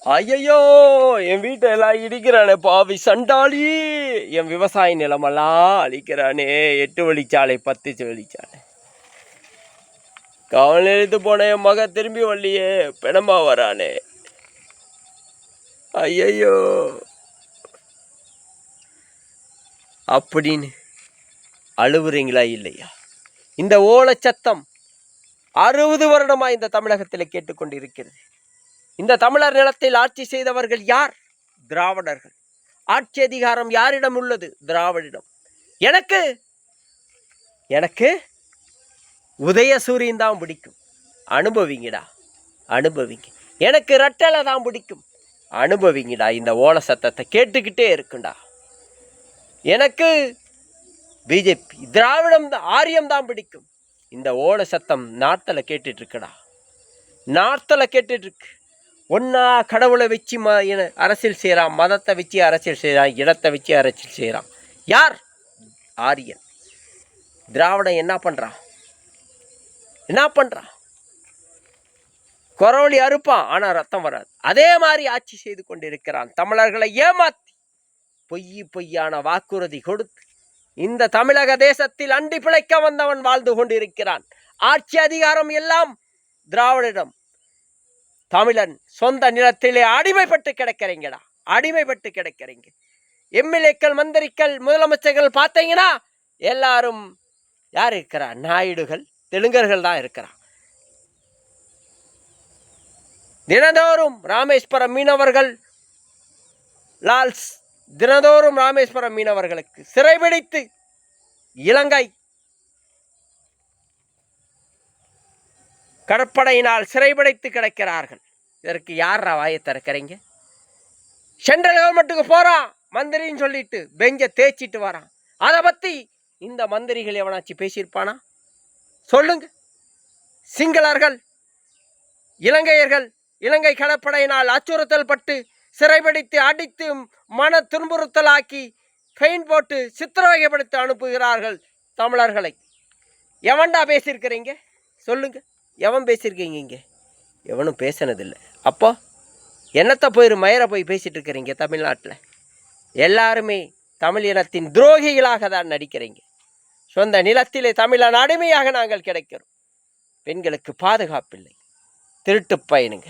ஐயையோ என் வீட்டை எல்லாம் இடிக்கிறானே பாவி சண்டாளி. என் விவசாய நிலமெல்லாம் அழிக்கிறானே. எட்டு வழிச்சாலை பத்து வழிச்சாலை. கவனம் எழுத்து போன என் மக திரும்பி வள்ளியே பிணமா வரானே. ஐயையோ. அப்படின்னு அழுவுறீங்களா இல்லையா? இந்த ஓலச்சத்தம் அறுபது வருடமா இந்த தமிழகத்தில் கேட்டுக்கொண்டிருக்கிறது. இந்த தமிழர் நிலத்தில் ஆட்சி செய்தவர்கள் யார்? திராவிடர்கள். ஆட்சி அதிகாரம் யாரிடம் உள்ளது? திராவிடிடம். எனக்கு எனக்கு உதயசூரியன் தான் பிடிக்கும். அனுபவிங்கடா அனுபவிங்க. எனக்கு ரெட்டலை தான் பிடிக்கும். அனுபவிங்கடா இந்த ஓல சத்தத்தை கேட்டுக்கிட்டே இருக்குண்டா. எனக்கு பிஜேபி திராவிடம் தான் ஆரியம் தான் பிடிக்கும். இந்த ஓல சத்தம் நார்த்தில் கேட்டுட்டு நார்த்தில் கேட்டுட்ருக்கு ஒன்றா கடவுளை வச்சு ம இன- அரசியல் செய்கிறான் மதத்தை வச்சு அரசியல் செய்கிறான் இடத்தை வச்சு அரசியல் செய்கிறான் யார்? ஆரியன். திராவிடம் என்ன பண்ணுறான் என்ன பண்ணுறான் குரவழி அறுப்பான் ஆனால் ரத்தம் வராது. அதே மாதிரி ஆட்சி செய்து கொண்டிருக்கிறான். தமிழர்களை ஏமாற்றி பொய் பொய்யான வாக்குறுதி கொடுத்து இந்த தமிழக தேசத்தில் அண்டி பிழைக்க வந்தவன் வாழ்ந்து கொண்டிருக்கிறான். ஆட்சி அதிகாரம் எல்லாம் திராவிடிடம் தமிழன் சொந்த நிலத்திலே அடிமைப்பட்டு கிடக்கிறீங்கடா. அடிமைப்பட்டு கிடக்கிறீங்க. எம்எல்ஏக்கள் மந்திரிக்கள் முதலமைச்சர்கள் பார்த்தீங்கன்னா எல்லாரும் யார் இருக்கிறா? நாயுடுகள் தெலுங்கர்கள் தான் இருக்கிறா. தினந்தோறும் ராமேஸ்வரம் மீனவர்கள் லால்ஸ் தினந்தோறும் ராமேஸ்வரம் மீனவர்களுக்கு சிறைபிடித்து இலங்கை கடற்படையினால் சிறைபடைத்து கிடக்கிறார்கள். இதற்கு யார் வாயை திறக்கிறீங்க? சென்ட்ரல் கவர்மெண்ட்டுக்கு போகிறான் மந்திரின்னு சொல்லிட்டு பெஞ்சை தேய்ச்சிட்டு வரான் அதை பற்றி இந்த மந்திரிகள் எவனாச்சும் பேசியிருப்பானா? சொல்லுங்க. சிங்களர்கள் இலங்கையர்கள் இலங்கை கடற்படையினால் அச்சுறுத்தல் பட்டு சிறைபிடித்து அடித்து மன துன்புறுத்தலாக்கி ஃபெயின் போட்டு சித்திரவகைப்படுத்தி அனுப்புகிறார்கள் தமிழர்களை. எவன்டா பேசியிருக்கிறீங்க? சொல்லுங்கள் எவன் பேசியிருக்கீங்க இங்கே? எவனும் பேசினதில்லை. அப்போ என்னத்தை போய் மயிரை போய் பேசிகிட்டு இருக்கிறீங்க தமிழ்நாட்டில்? எல்லாருமே தமிழ் இனத்தின் துரோகிகளாக தான் நடிக்கிறீங்க. சொந்த நிலத்திலே தமிழன் அடிமையாக நாங்கள் கிடைக்கிறோம். பெண்களுக்கு பாதுகாப்பில்லை. திருட்டு பயனுங்க.